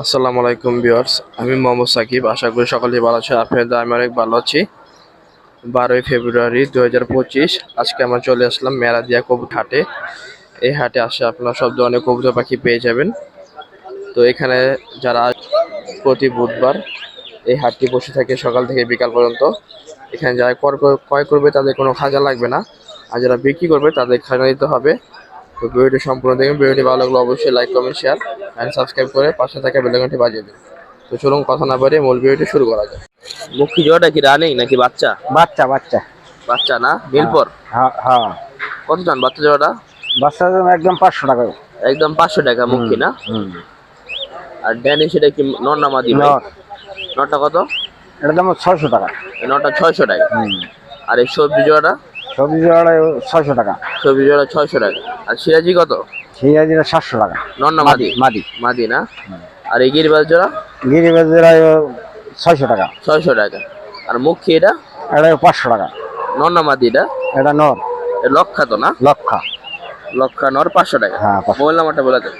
আসসালামু আলাইকুম ভিউয়ার্স, আমি মোহাম্মদ সাকিব। আশা করি সকলেই ভালো আছে আপনাদের আমি অনেক ভালো আছি। বারোই ফেব্রুয়ারি দু হাজার পঁচিশ, আজকে আমরা চলে আসলাম মেরাদিয়া কবুতর হাটে। এই হাটে আসে আপনারা সব ধরনের কবুতর পাখি পেয়ে যাবেন। তো এখানে যারা প্রতি বুধবার এই হাটটি বসে থাকে সকাল থেকে বিকাল পর্যন্ত, এখানে যারা ক্রয় করবে তাদের কোনো খাজা লাগবে না। আর যারা বিক্রি করবে তাদের খাজা দিতে হবে। তো ভিডিওটি সম্পূর্ণ দেখবেন ভিডিওটি ভালো লাগলে অবশ্যই like comment share and subscribe করে পাশে থাকা বেলাঘন্টি বাজিয়ে দিন। তো চলুন কথা না বাড়িয়ে মূল ভিডিওটি শুরু করা যায় মুখী জোড়াটা কি রানিং নাকি বাচ্চা? বাচ্চা বাচ্চা। বাচ্চা না? মিলপর হ্যাঁ হ্যাঁ কত চান বাচ্চা জোড়াটা বাচ্চা দাম একদম পাঁচশো টাকা। একদম পাঁচশো টাকা মুখী না? আর ড্যানি সেটা কি নর না মাদি ভাই? নটা। কত? এটার দাম ছয়শো টাকা। নটা ছয়শো টাকা। আর এই সবজি জোড়াটা সবজি জোড়া ছয়শো টাকা। সবজি জোড়া ছয়শো টাকা। আর সিরাজি কত? সিরাজিরা সাতশো টাকা। নর মাদি মাদি? মাদি। না? আর এই গিরিবাজ জোড়া? গিরিবাজরা ছয়শো টাকা। ছয়শো টাকা। আর মুখী এটা? এটা পাঁচশো টাকা। নর মাদি এটা? এটা নর। লক্ষা তো না? লক্ষা। লক্ষা নর পাঁচশো টাকা। হ্যাঁ মোবাইল নাম্বারটা বলে দেন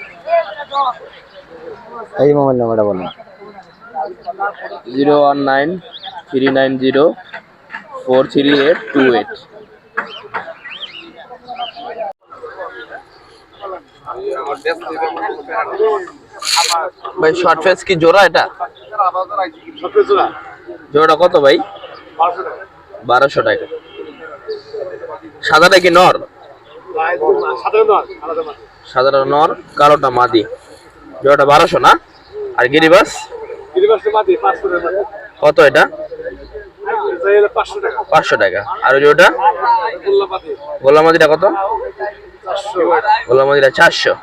এই মোবাইল নাম্বারটা বলুন zero one nine three nine zero four three eight two eight. ভাই শর্ট ফেস কি জোড়া এটা? জোড়াটা কত ভাই? বারোশো টাকা। সাদাটা কি নর? সাদাটা নর কালোটা মাদি। জোড়াটা বারোশো না? আর গিরিবাস? কত এটা? পাঁচশো টাকা। আর ওই ওটা? গোলামাদিটা কত? গোলামাদিটা চারশো।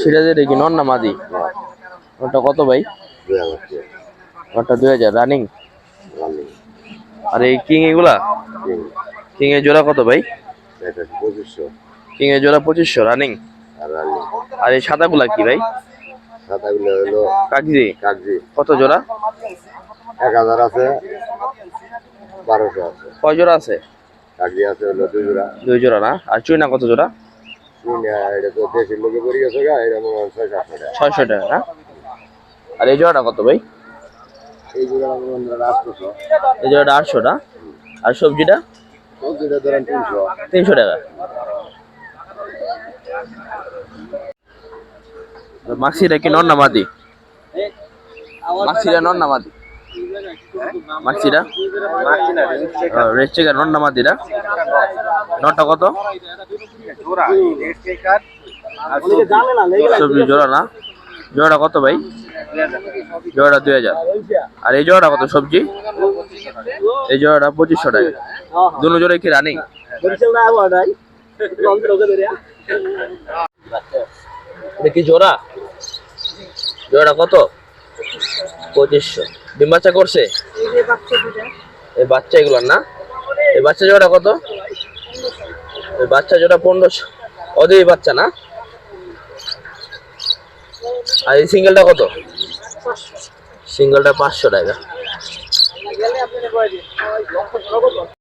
সিরাজে দেখি নন না মাদি? ওটা কত ভাই? ওটা দুই হাজার। রানিং? আর এই কিং এগুলা? কিং এর জোড়া কত ভাই? পঁচিশশো। কিং এর জোড়া পঁচিশশো। রানিং? আর রানি? আর এই সাদাগুলা কি ভাই? সাদাগুলো হলো কাগজি? কাগজি। কত জোড়া? এক হাজার আছে বারোশো আছে। কয় জোড়া আছে? কাগজি আছে হলো দুই জোড়া। দুই জোড়া না? আর চুইনা কত জোড়া? চুইনা এটা তো দেশের লোকে পড়ে গেছে গা এটা মনে হয় ছয় সাতশো টাকা। ছয়শো টাকা না? আর এই জোড়াটা কত ভাই? এই জোড়া আমার বন্ধুরা আটশোশো। এই জোড়াটা আটশোটা আর সবজিটা? সবজিটা ধরেন তিনশো। তিনশো টাকা। মাক্সিটা কি নন না মাদি জোড়া না? কত ভাই? জোড়াটা দুই হাজার। আর এই জোড়াটা কত সবজি? এই জোড়াটা পঁচিশশো টাকা। দুটো জোড়া কি রানিং? দেখি জোড়া। জোড়া কত? পঁচিশশো। ডিম বাচ্চা করছে? এই বাচ্চা এগুলো না? এই বাচ্চা জোড়া কত? এই বাচ্চা জোড়া পনেরোশো। ওদের এই বাচ্চা না? আর এই সিঙ্গেলটা কত? সিঙ্গেলটা পাঁচশো টাকা।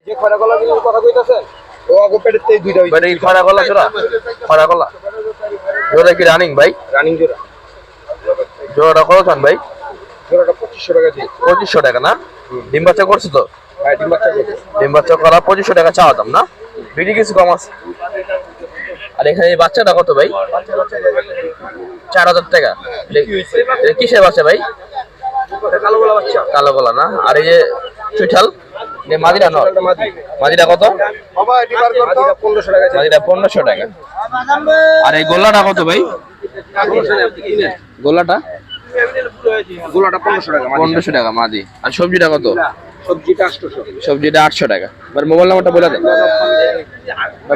যে খরা গলা কথা কইতাছেন ও আগে পেটের দুইটা খরা গলা জোড়া? খরা গলা জোড়া কি রানিং ভাই? রানিং জোড়া। জোড়াটা কত চান ভাই? জোড়াটা পঁচিশশো টাকা দিয়ে। পঁচিশশো টাকা না? ডিম বাচ্চা করছে তো? হ্যাঁ ডিম বাচ্চা করবে ডিম বাচ্চা করা পঁচিশশো টাকা চাওয়া দাম না? বিক্রি কিছু কম আছে? আর এখানে এই বাচ্চাটা কত ভাই? চার হাজার টাকা। কিসের বাচ্চা ভাই? কালো গলা বাচ্চা। কালো গলা না? আর এই যে চুইঠাল? মাদিরা নর মাদিরা কত? মাদিরা পনেরোশো টাকা আর এই গোল্লাটা কত ভাই? গোল্লাটা গোলাটা পনেরোশো টাকা পনেরোশো টাকা মাদি। আর সবজিটা কত? সবজিটা আটশোশো। সবজিটা আটশো টাকা। এবার মোবাইল নাম্বারটা বলে দেন।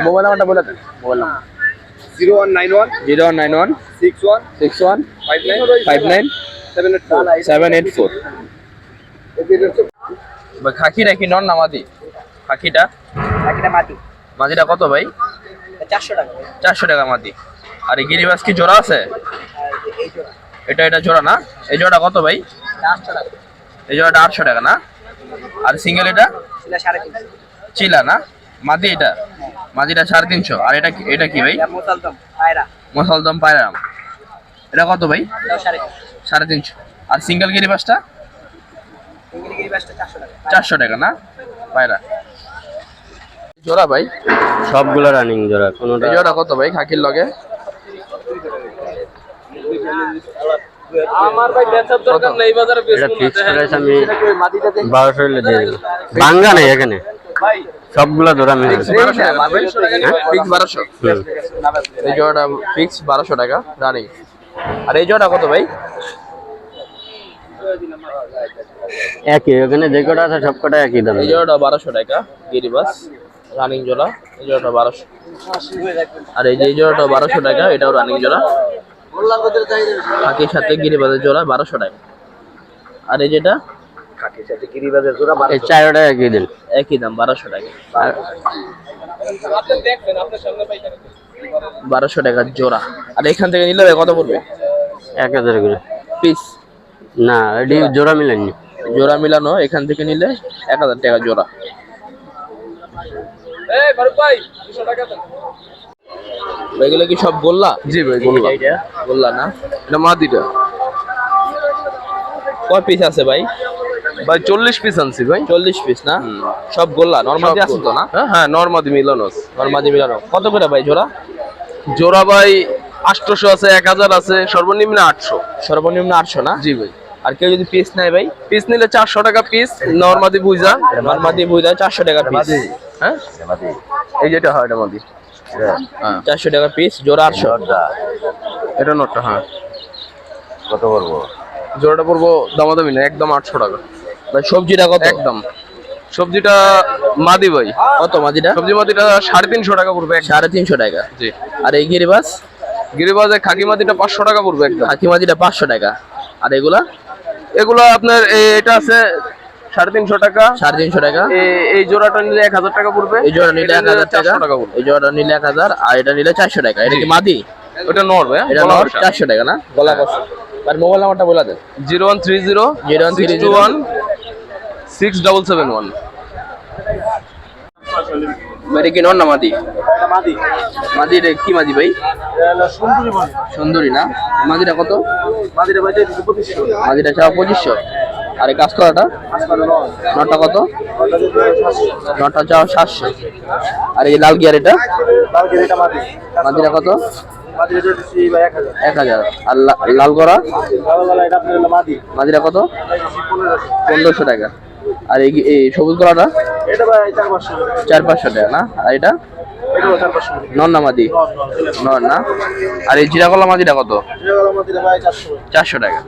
মোবাইল নাম্বারটা বলে দেন। Mobile number. Zero one nine one zero nine one six one six one five nine five nine seven eight four. Seven eight four খাকিটা কি নন না মাদি? খাকিটা বাকিটা মাটি মাদিটা কত ভাই? চারশো টাকা। চারশো টাকা মাদি। আর গিরিবাস কি জোড়া আছে? এটা এটা জোড়া না? এই জোড়া কত ভাই? এই জোড়াটা আটশো টাকা না? আর সিঙ্গেল এটা? চিলা না? মাদি এটা? মাদিটা সাড়ে তিনশো। আর এটা এটা কি ভাই? মশালদম পায়রাম। এটা কত ভাই? সাড়ে সাড়ে তিনশো। আর সিঙ্গেল গিরি বাসটা? চারশো টাকা না? পায়রা। জোড়া ভাই? সবগুলো রানিং জোড়া কোনোটা জোড়া কত ভাই? খাকির লগে? আমার ভাই বেচার দরকার নেই বাজারে এটা ফিক্স প্রাইস আমি মাটিটা দেখ বারোশো হলে দিয়ে দেবো। বাঙ্গা নেই এখানে। ভাই। জোড়া মিলে। ফিক্স বারোশো হুম। এই জোড়াটা ফিক্স বারোশো টাকা রানিং আর এই কত ভাই? একই ওখানে যে কটা আছে সব কটা একই দাম। এই জোড়াটা বারোশো টাকা গিরিবাস রানিং জোড়া। এই জোড়াটা আর এই যে এই জোড়াটা বারোশো টাকা এটাও রানিং জোড়া। চাহিদা সাথে গিরিবাসের জোড়া বারোশো টাকা। আর এই যেটা? কাকে সাথে গিরিবাজের জোড়া এই চারটা একই দিন। একই দাম বারোশো টাকা। আর বারোশো টাকা জোড়া। আর এখান থেকে নিলে কত পড়বে? এক হাজার করে। পিস? না এটি জোড়া মিলেনি জোড়া মিলানো এখান থেকে নিলে এক হাজার টাকা জোড়া। ভাই 200 টাকা দেন। এগুলো কি সব গোল্লা? জি ভাই গোল্লা। গোল্লা না? এটা মাদিটা। কয় পিস আছে ভাই? ভাই চল্লিশ পিস আনছি ভাই। চল্লিশ পিস না? সব গোল্লা? নর্মালি আছে তো না? হ্যাঁ হ্যাঁ নর্মাদি মিলানো মিলানো কত করে ভাই জোড়া? জোড়া ভাই আটশোশো আছে এক হাজার আছে সর্বনিম্ন আটশো। সর্বনিম্ন আটশো না? জি ভাই। আর কেউ যদি পিস নেয় ভাই? পিস নিলে চারশো টাকা পিস নর্মাদি বুঝা নর্মালি বুঝ চারশো টাকা পিস হ্যাঁ? এই যেটা হয় এটা মাদি। হ্যাঁ চারশো টাকা পিস জোড়া আটশো। এটা নটটা হ্যাঁ। কত বলব জোড়াটা পড়ব দামাদামি না একদম আটশো টাকা। ভাই সবজিটা কত? একদম। সবজিটা মাদি ভাই। কত মাদিটা? সবজি মাদিটা সাড়ে তিনশো টাকা পড়বে সাড়ে তিনশো টাকা। জি। আর এই গিরিবাস গিরিবাজে খাকি মাদিটা পাঁচশো টাকা পড়বে একদম। হাকি মাদিটা পাঁচশো টাকা। আর এগুলা? এগুলো আপনার এটা আছে সাড়ে তিনশো টাকা। সাড়ে তিনশো টাকা। এই জোড়াটা নিলে এক হাজার টাকা পড়বে। এই জোড়া নিলে এক হাজার টাকা। এই জোড়া নিলে এক হাজার আর এটা নিলে চারশো টাকা। এটা কি মাদি? ওটা নড়বে এটা নর চারশো টাকা না? গলা কষা আর মোবাইল নাম্বারটা বলে দেন। Zero one three zero zero one three two one six double seven one. এটা কি নর না মাদি? মাদি। মাদি এটা কি মাদি ভাই? সুন্দরী সুন্দরী না? মাদিটা কত? মাদিটা ভাই মাদিটা চাও পঁচিশশো। আর এই কাজ করাটা? নটা কত? ওটা দিতে 700 নটা চাও সাতশো। আর এই লাল গিয়ার এটা? কালকে এটা মাদি মাদিটা কত? মাদিটা দিছি ভাই 1000 এক হাজার। আর লাল গড়া? গালাগালা এটা আপনার হলো মাদি মাদিটা কত? ভাই দিছি 1500 পনেরোশো টাকা। আর এই সবুজ গলাটা এটা ভাই 4500 চার পাঁচশো টাকা না? আর এটা? এটা 4500 নর না মাদি। নন নন নর না আর এই জিরা কলা মাদিটা কত? এটা মাদিটা ভাই 400 চারশো টাকা।